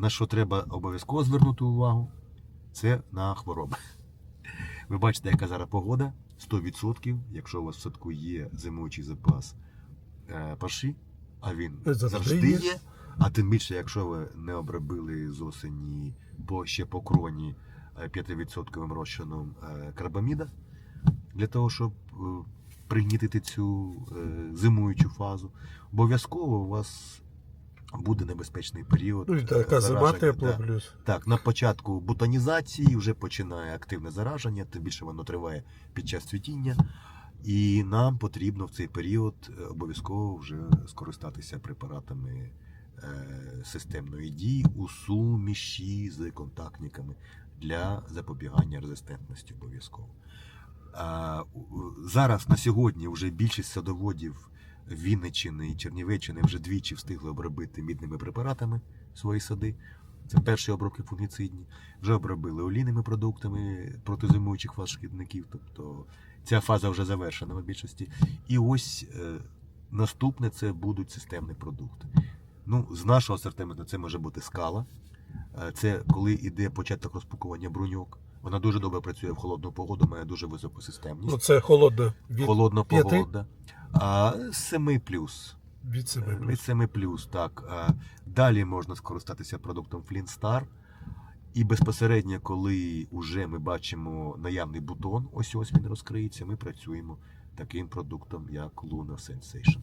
на що треба обов'язково звернути увагу, це на хвороби. Ви бачите, яка зараз погода 100%, якщо у вас в садку є зимуючий запас е, парші, а він Завжди завжди, є. А тим більше, якщо ви не обробили з осені по ще по кроні е, 5% розчином е, карбаміда, для того, щоб е, пригнітити цю е, зимуючу фазу, обов'язково у вас буде небезпечний період. Ну і така зима тепла да. плюс. Так, на початку бутонізації вже починає активне зараження, тим більше воно триває під час цвітіння. І нам потрібно в цей період е, обов'язково вже скористатися препаратами е, системної дії у суміші з контактниками для запобігання резистентності обов'язково. Зараз на сьогодні вже більшість садоводів Вінниччини і Чернівеччини вже двічі встигли обробити мідними препаратами свої сади. Це перші обробки фунгіцидні. Вже обробили олійними продуктами проти зимуючих фаз шкідників. Тобто ця фаза вже завершена в більшості. І ось е, наступне це будуть системні продукти. Ну, з нашого асортименту це може бути скала. Е, Це коли йде початок розпукування бруньок. Вона дуже добре працює в холодну погоду, має дуже високу системність. Ну це холодно від, Холодна п'яти? погода. А 7 плюс. від себе. Від 7 плюс, так. Далі можна скористатися продуктом Flintstar. І безпосередньо, коли вже ми бачимо наявний бутон, ось ось він розкриється, ми працюємо таким продуктом, як Luna Sensation.